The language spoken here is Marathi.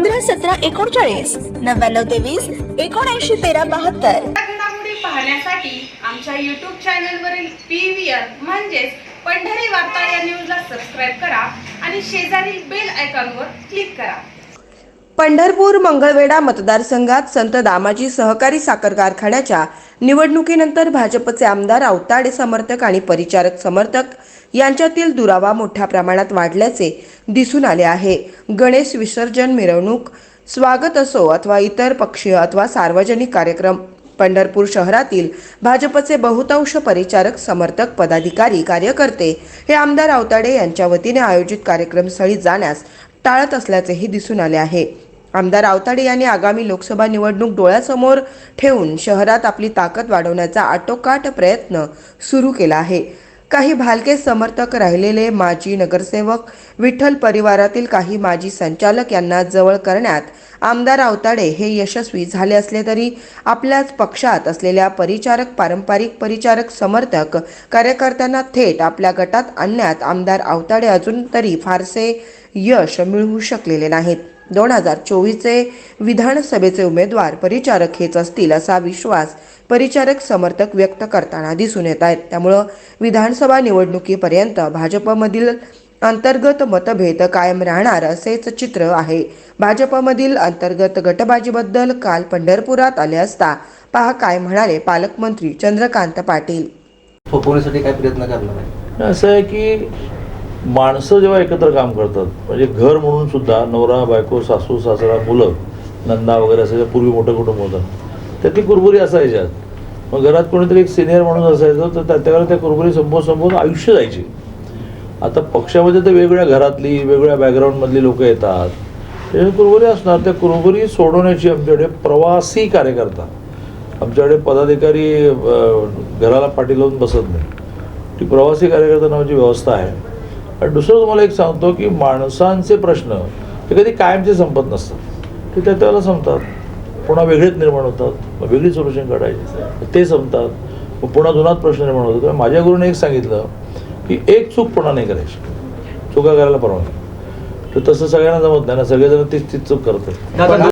पंधरा सतरा एकोणचाळीस नव्याण्णव तेवीस एकोणऐंशी तेरा बहात्तर. घडामोडी पाहण्यासाठी आमच्या यूट्यूब चॅनलवरील पी व्ही आर म्हणजेच पंढरी वार्ता या न्यूजला सबस्क्राईब करा आणि शेजारील बेल आयकॉनवर क्लिक करा. पंढरपूर मंगळवेढा मतदारसंघात संत दामाजी सहकारी साखर कारखान्याच्या निवडणुकीनंतर भाजपचे आमदार अवताडे समर्थक आणि परिचारक समर्थक यांच्यातील दुरावा मोठ्या प्रमाणात वाढल्याचे दिसून आले आहे. गणेश विसर्जन मिरवणूक स्वागत असो अथवा इतर पक्षीय अथवा सार्वजनिक कार्यक्रम पंढरपूर शहरातील भाजपचे बहुतांश परिचारक समर्थक पदाधिकारी कार्यकर्ते हे आमदार आवताडे यांच्या वतीने आयोजित कार्यक्रमस्थळी जाण्यास टाळत असल्याचेही दिसून आले आहे. आमदार आवताडे यांनी आगामी लोकसभा निवडणूक डोळ्यासमोर ठेवून शहरात आपली ताकद वाढवण्याचा आटोकाट प्रयत्न सुरू केला आहे. काही भालके समर्थक राहिलेले माजी नगरसेवक विठ्ठल परिवारातील काही माजी संचालक यांना जवळ करण्यात आमदार आवताडे हे यशस्वी झाले असले तरी आपल्याच पक्षात असलेल्या परिचारक पारंपरिक परिचारक समर्थक कार्यकर्त्यांना थेट आपल्या गटात आणण्यात आमदार आवताडे अजून तरी फारसे यश मिळवू शकलेले नाहीत. दोन हजार चोवीसचे विधानसभेचे उमेदवार परिचारक हेच असतील असा विश्वास परिचारक समर्थक व्यक्त करताना दिसून येत आहेत त्यामुळं विधानसभा निवडणुकीपर्यंत भाजपमधील अंतर्गत मतभेद कायम राहणार असेच चित्र आहे. भाजपमधील अंतर्गत गटबाजीबद्दल काल पंढरपुरात आले असता पहा काय म्हणाले पालकमंत्री चंद्रकांत पाटील. थोपवण्यासाठी काय प्रयत्न करणार आहे? असं आहे की माणसं जेव्हा एकत्र काम करतात म्हणजे घर म्हणून सुद्धा नवरा बायको सासू सासरा मुलं नंदा वगैरे असायच्या पूर्वी मोठं कुटुंब होतं त्यातली कुरबुरी असायच्यात. मग घरात कोणीतरी एक सिनियर म्हणून असायचं तर त्या- त्या कुरबुरी संपवून संपवून आयुष्य जायची. आता पक्षामध्ये तर वेगवेगळ्या घरातली वेगवेगळ्या बॅकग्राऊंडमधली लोकं येतात. ते कुरबुरी असणार त्या कुरबुरी सोडवण्याची आमच्याकडे प्रवासी कार्यकर्ता. आमच्याकडे पदाधिकारी घराला पाठी लावून बसत नाही. ती प्रवासी कार्यकर्ता नावाची व्यवस्था आहे. आणि दुसरं तुम्हाला एक सांगतो की माणसांचे प्रश्न हे कधी कायमचे संपत नसतात. ते त्या त्याला संपतात. पुन्हा वेगळेच निर्माण होतात. मग वेगळी सोल्युशन काढायची. ते संपतात. मग पुन्हा जुनाच प्रश्न निर्माण होतो माझ्या गुरुने एक सांगितलं की एक चूक पुन्हा नाही करायची. चुका करायला परवानगी. तर तसं सगळ्यांना जमत नाही ना. सगळेजण तीच तीच चूक करतात.